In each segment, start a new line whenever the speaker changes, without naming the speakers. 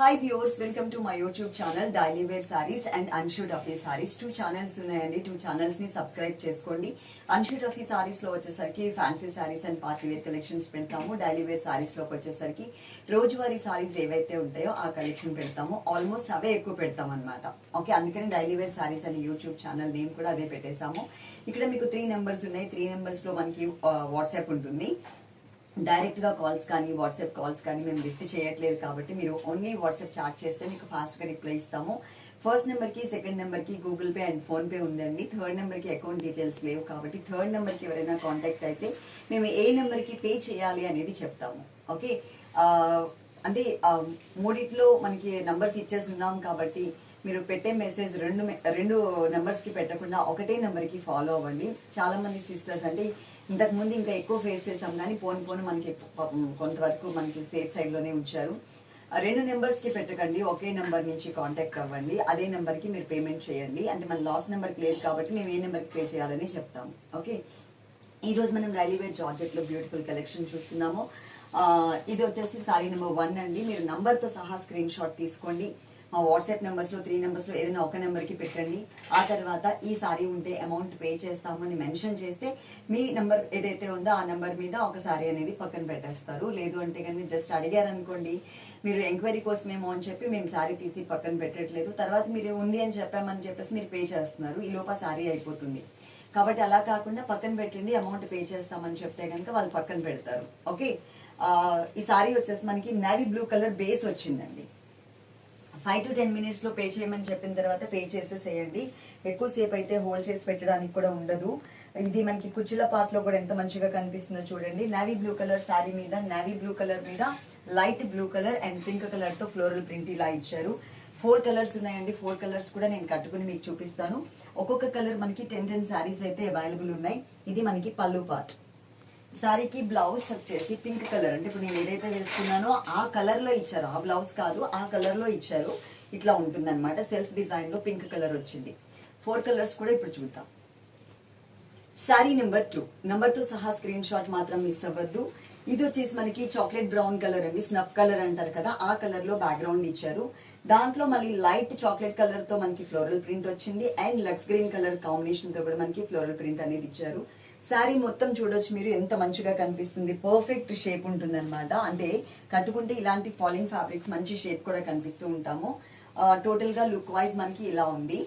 Hi viewers welcome to my YouTube channel daily wear sarees and అన్షూట్ ఆఫీ sarees two channels ఉన్నాయండి. Two ఛానల్స్ని subscribe చేసుకోండి. అన్షూట్ ఆఫీ సారీస్లో వచ్చేసరికి fancy sarees and party wear collections పెడతాము. డైలీ వేర్ సారీస్లోకి వచ్చేసరికి రోజువారీ సారీస్ ఏవైతే ఉంటాయో ఆ కలెక్షన్ పెడతాము. ఆల్మోస్ట్ అవే ఎక్కువ పెడతాం అనమాట ఓకే అందుకని డైలీ వేర్ సారీస్ అని యూట్యూబ్ ఛానల్ నేమ్ కూడా అదే పెట్టేశాము. ఇక్కడ మీకు త్రీ నెంబర్స్ ఉన్నాయి. త్రీ నెంబర్స్లో మనకి uh, వాట్సాప్ ఉంటుంది. డైరెక్ట్గా కాల్స్ కానీ వాట్సాప్ కాల్స్ కానీ మేము లిఫ్ట్ చేయట్లేదు కాబట్టి మీరు ఓన్లీ వాట్సాప్ చాట్ చేస్తే మీకు ఫాస్ట్గా రిప్లై ఇస్తాము. ఫస్ట్ నెంబర్కి సెకండ్ నెంబర్కి గూగుల్ పే అండ్ ఫోన్పే ఉందండి. థర్డ్ నెంబర్కి అకౌంట్ డీటెయిల్స్ లేవు కాబట్టి థర్డ్ నెంబర్కి ఎవరైనా కాంటాక్ట్ అయితే మేము ఏ నెంబర్కి పే చేయాలి అనేది చెప్తాము. ఓకే? అంటే మూడిట్లో మనకి నంబర్స్ ఇచ్చేసి ఉన్నాం కాబట్టి మీరు పెట్టే మెసేజ్ రెండు రెండు నెంబర్స్కి పెట్టకుండా ఒకటే నెంబర్కి ఫాలో అవ్వండి. చాలా మంది సిస్టర్స్ అంటే ఇంతకుముందు ఇంకా ఎక్కువ ఫేస్ చేసాం కానీ పోను పోను మనకి కొంతవరకు మనకి సేఫ్ సైడ్లోనే ఉంచారు. రెండు నెంబర్స్కి పెట్టకండి ఒకే నెంబర్ నుంచి కాంటాక్ట్ అవ్వండి అదే నెంబర్కి మీరు పేమెంట్ చేయండి. అంటే మన లాస్ట్ నెంబర్కి లేదు కాబట్టి మేము ఏ నెంబర్కి పే చేయాలని చెప్తాము ఓకే? ఈరోజు మనం daily wear georgette beautiful collection చూస్తున్నాము. ఇది వచ్చేసి సారీ నెంబర్ వన్ అండి. మీరు నెంబర్తో సహా స్క్రీన్ షాట్ తీసుకోండి. మా వాట్సాప్ నెంబర్స్లో త్రీ నెంబర్స్లో ఏదైనా ఒక నెంబర్కి పెట్టండి. ఆ తర్వాత ఈ సారీ ఉంటే అమౌంట్ పే చేస్తామని మెన్షన్ చేస్తే మీ నెంబర్ ఏదైతే ఉందో ఆ నెంబర్ మీద ఒక సారీ అనేది పక్కన పెట్టేస్తారు. లేదు అంటే కనుక జస్ట్ అడిగారనుకోండి మీరు ఎంక్వైరీ కోసమేమో అని చెప్పి మేము సారీ తీసి పక్కన పెట్టట్లేదు. తర్వాత మీరు ఉంది అని చెప్పామని చెప్పేసి మీరు పే చేస్తున్నారు. ఈ లోప సారీ అయిపోతుంది. కాబట్టి అలా కాకుండా పక్కన పెట్టండి అమౌంట్ పే చేస్తామని చెప్తే కనుక వాళ్ళు పక్కన పెడతారు. ఓకే? ఈ సారీ వచ్చేసి మనకి నావీ బ్లూ కలర్ బేస్ వచ్చిందండి. ఫైవ్ టు టెన్ మినిట్స్లో పే చేయమని చెప్పిన తర్వాత పే చేసేసేయండి. ఎక్కువసేపు అయితే హోల్డ్ చేసి పెట్టడానికి కూడా ఉండదు. ఇది మనకి కుచ్చుల పార్ట్లో కూడా ఎంత మంచిగా కనిపిస్తుందో చూడండి. నావీ బ్లూ కలర్ శారీ మీద నావీ బ్లూ కలర్ మీద light blue colour and pink కలర్తో ఫ్లోరల్ ప్రింట్ ఇలా ఇచ్చారు. ఫోర్ కలర్స్ ఉన్నాయండి. ఫోర్ కలర్స్ కూడా నేను కట్టుకుని మీకు చూపిస్తాను. ఒక్కొక్క కలర్ మనకి టెన్ టెన్ శారీస్ అయితే అవైలబుల్ ఉన్నాయి. ఇది మనకి పళ్ళు పార్ట్ సారీకి బ్లౌజ్ వచ్చేసి పింక్ కలర్ అంటే ఇప్పుడు నేను ఏదైతే వేసుకున్నానో ఆ కలర్లో ఇచ్చారు. ఆ బ్లౌజ్ కాదు ఆ కలర్లో ఇచ్చారు. ఇట్లా ఉంటుందన్నమాట. సెల్ఫ్ డిజైన్లో పింక్ కలర్ వచ్చింది. ఫోర్ కలర్స్ కూడా ఇప్పుడు చూద్దాం. శారీ నెంబర్ టూ నెంబర్తో సహా స్క్రీన్ షాట్ మాత్రం మిస్ అవ్వద్దు. ఇది వచ్చేసి మనకి చాక్లెట్ బ్రౌన్ కలర్ అండి. స్నఫ్ కలర్ అంటారు కదా. ఆ కలర్లో బ్యాక్గ్రౌండ్ ఇచ్చారు. దాంట్లో మళ్ళీ లైట్ చాక్లెట్ కలర్తో మనకి ఫ్లోరల్ ప్రింట్ వచ్చింది. అండ్ లక్స్ గ్రీన్ కలర్ కాంబినేషన్తో కూడా మనకి ఫ్లోరల్ ప్రింట్ అనేది ఇచ్చారు. శారీ మొత్తం చూడొచ్చు మీరు ఎంత మంచిగా కనిపిస్తుంది. పర్ఫెక్ట్ షేప్ ఉంటుంది అంటే కట్టుకుంటే ఇలాంటి ఫాలింగ్ ఫ్యాబ్రిక్స్ మంచి షేప్ కూడా కనిపిస్తూ ఉంటాము. Uh, టోటల్గా లుక్ వైజ్ మనకి ఇలా ఉంది.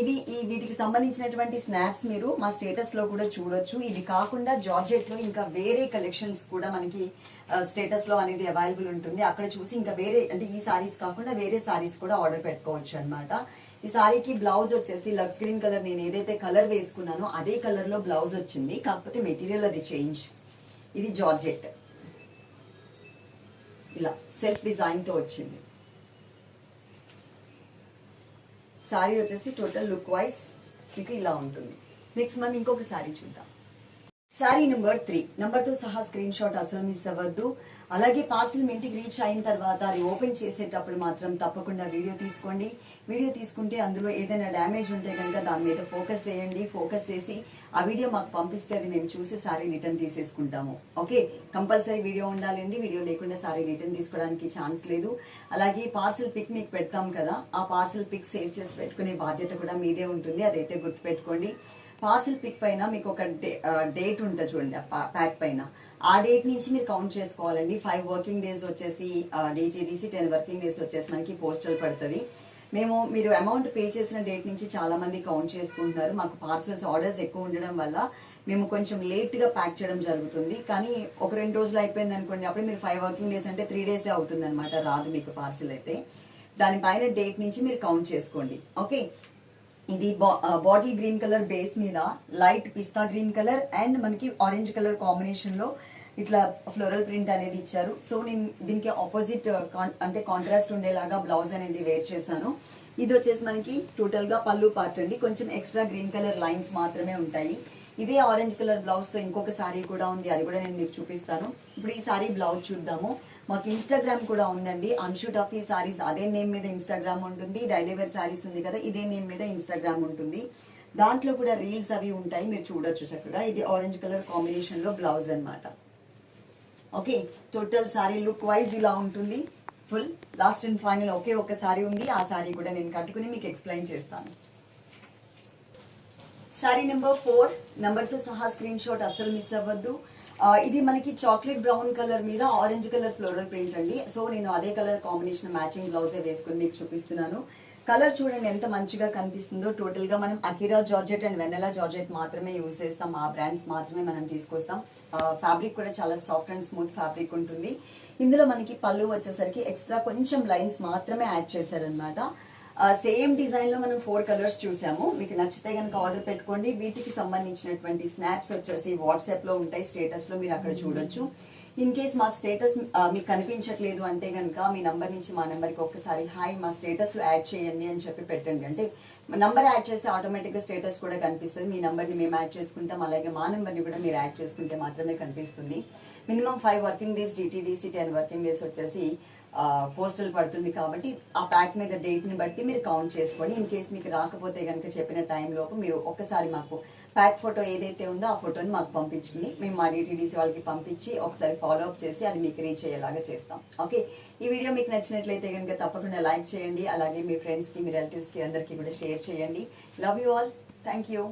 ఇది ఈ వీటికి సంబంధించినటువంటి స్నాప్స్ మీరు మా స్టేటస్లో కూడా చూడొచ్చు. ఇది కాకుండా జార్జెట్లో ఇంకా వేరే కలెక్షన్స్ కూడా మనకి స్టేటస్లో అనేది అవైలబుల్ ఉంటుంది. అక్కడ చూసి ఇంకా వేరే అంటే ఈ సారీస్ కాకుండా వేరే సారీస్ కూడా ఆర్డర్ పెట్టుకోవచ్చు అనమాట ఈ సారీకి బ్లౌజ్ వచ్చేసి లక్స్ గ్రీన్ కలర్ నేను ఏదైతే కలర్ వేసుకున్నానో అదే కలర్లో బ్లౌజ్ వచ్చింది. కాకపోతే మెటీరియల్ అది చేంజ్ ఇది జార్జెట్. ఇలా సెల్ఫ్ డిజైన్తో వచ్చింది. శారీ వచ్చేసి టోటల్ లుక్ వైజ్ మీకు ఇలా ఉంటుంది. నెక్స్ట్ మనం ఇంకొక శారీ చూద్దాం. సారీ నెంబర్ త్రీ నెంబర్తో సహా స్క్రీన్ షాట్ అసలు మిస్ అవ్వద్దు. అలాగే పార్సిల్ మీ ఇంటికి రీచ్ అయిన తర్వాత అది ఓపెన్ చేసేటప్పుడు మాత్రం తప్పకుండా వీడియో తీసుకోండి. వీడియో తీసుకుంటే అందులో ఏదైనా డ్యామేజ్ ఉంటే కనుక దాని మీద ఫోకస్ చేయండి. ఫోకస్ చేసి ఆ వీడియో మాకు పంపిస్తే అది మేము చూసి శారీ రిటర్న్ తీసేసుకుంటాము. ఓకే కంపల్సరీ వీడియో ఉండాలండి. వీడియో లేకుండా శారీ రిటర్న్ తీసుకోవడానికి ఛాన్స్ లేదు. అలాగే పార్సిల్ పిక్ మీకు పెడతాం కదా ఆ పార్సిల్ పిక్ సేవ్ చేసి పెట్టుకునే బాధ్యత కూడా మీదే ఉంటుంది. అదైతే గుర్తుపెట్టుకోండి. పార్సిల్ పిక్ పైన మీకు ఒక డేట్ ఉంటుంది చూడండి ప్యాక్ పైన. ఆ డేట్ నుంచి మీరు కౌంట్ చేసుకోవాలండి. ఫైవ్ వర్కింగ్ డేస్ వచ్చేసి డీజీడీసీ టెన్ వర్కింగ్ డేస్ వచ్చేసి మనకి పోస్టల్ పడుతుంది. మేము మీరు అమౌంట్ పే చేసిన డేట్ నుంచి చాలా మంది కౌంట్ చేసుకుంటున్నారు. మాకు పార్సల్స్ ఆర్డర్స్ ఎక్కువ ఉండడం వల్ల మేము కొంచెం లేట్గా ప్యాక్ చేయడం జరుగుతుంది. కానీ ఒక రెండు రోజులు అయిపోయింది అనుకోండి అప్పుడు మీరు ఫైవ్ వర్కింగ్ డేస్ అంటే త్రీ డేసే అవుతుంది అనమాట రాదు మీకు పార్సిల్ అయితే. దానిపైన డేట్ నుంచి మీరు కౌంట్ చేసుకోండి. ఓకే? ఇది బాటిల్ గ్రీన్ కలర్ బేస్ మీద light pista green colour and మనకి ఆరెంజ్ కలర్ కాంబినేషన్లో ఇట్లా ఫ్లోరల్ ప్రింట్ అనేది ఇచ్చారు. సో నేను దీనికి ఆపోజిట్ అంటే కాంట్రాస్ట్ ఉండేలాగా బ్లౌజ్ అనేది వేర్ చేశాను. ఇది వచ్చేసి మనకి టోటల్గా పళ్ళు పార్ట్ అండి. కొంచెం ఎక్స్ట్రా గ్రీన్ కలర్ లైన్స్ మాత్రమే ఉంటాయి. ఇదే ఆరెంజ్ కలర్ బ్లౌజ్తో ఇంకొక సారీ కూడా ఉంది. అది కూడా నేను మీకు చూపిస్తాను. ఇప్పుడు ఈ శారీ బ్లౌజ్ చూద్దాము. మాకు ఇన్స్టాగ్రామ్ కూడా ఉందండి. అంశు టఫీ సారీస్ అదే నేమ్ మీద ఇన్స్టాగ్రామ్ ఉంటుంది. డైలీ సారీస్ ఉంది కదా ఇదే నేమ్ మీద ఇన్స్టాగ్రామ్ ఉంటుంది. దాంట్లో కూడా రీల్స్ అవి ఉంటాయి మీరు చూడొచ్చు చక్కగా. ఇది ఆరెంజ్ కలర్ కాంబినేషన్లో బ్లౌజ్ అన్నమాట. Okay total saree look wise ఇలా ఉంటుంది. ఫుల్ లాస్ట్ అండ్ ఫైనల్ ఒకే ఒక సారీ ఉంది. ఆ సారీ కూడా నేను కట్టుకుని మీకు ఎక్స్ప్లెయిన్ చేస్తాను. సారీ నెంబర్ ఫోర్ నెంబర్తో సహా స్క్రీన్ షాట్ అస్సలు మిస్ అవ్వద్దు. ఇది మనకి చాక్లెట్ బ్రౌన్ కలర్ మీద ఆరెంజ్ కలర్ ఫ్లోరల్ ప్రింట్ అండి. సో నేను అదే కలర్ కాంబినేషన్ మ్యాచింగ్ బ్లౌజే వేసుకుని మీకు చూపిస్తున్నాను. కలర్ చూడండి ఎంత మంచిగా కనిపిస్తుందో. టోటల్గా మనం Akira georgette and Vennela georgette మాత్రమే యూజ్ చేస్తాం. ఆ బ్రాండ్స్ మాత్రమే మనం తీసుకొస్తాం. ఫ్యాబ్రిక్ కూడా చాలా సాఫ్ట్ అండ్ స్మూత్ ఫ్యాబ్రిక్ ఉంటుంది. ఇందులో మనకి పళ్ళు వచ్చేసరికి ఎక్స్ట్రా కొంచెం లైన్స్ మాత్రమే యాడ్ చేశారనమాట సేమ్ డిజైన్లో మనం ఫోర్ కలర్స్ చూసాము. మీకు నచ్చితే కనుక ఆర్డర్ పెట్టుకోండి. వీటికి సంబంధించినటువంటి స్నాప్స్ వచ్చేసి వాట్సాప్లో ఉంటాయి. స్టేటస్లో మీరు అక్కడ చూడొచ్చు. ఇన్ కేస్ మా స్టేటస్ మీకు కనిపించట్లేదు అంటే కనుక మీ నంబర్ నుంచి మా నెంబర్కి ఒక్కసారి హాయ్ మా స్టేటస్లో యాడ్ చేయండి అని చెప్పి పెట్టండి. అంటే నంబర్ యాడ్ చేస్తే ఆటోమేటిక్గా స్టేటస్ కూడా కనిపిస్తుంది. మీ నంబర్ని మేము యాడ్ చేసుకుంటాం. అలాగే మా నెంబర్ని కూడా మీరు యాడ్ చేసుకుంటే మాత్రమే కనిపిస్తుంది. Minimum five working days DTDC ten working days వచ్చేసి పోస్టల్ పడుతుంది కాబట్టి ఆ ప్యాక్ మీద డేట్ని బట్టి మీరు కౌంట్ చేసుకోండి. ఇన్ కేస్ మీకు రాకపోతే కనుక చెప్పిన టైంలోపు మీరు ఒక్కసారి మాకు ప్యాక్ ఫోటో ఏదైతే ఉందో ఆ ఫోటోని మాకు పంపించండి. మేము మా డిటీడీసీ వాళ్ళకి పంపించి ఒకసారి ఫాలో అప్ చేసి అది మీకు రీచ్ అయ్యేలాగా చేస్తాం. ఓకే ఈ వీడియో మీకు నచ్చినట్లయితే కనుక తప్పకుండా లైక్ చేయండి. అలాగే మీ ఫ్రెండ్స్కి మీ రిలేటివ్స్కి అందరికీ కూడా షేర్ చేయండి. Love you all thank you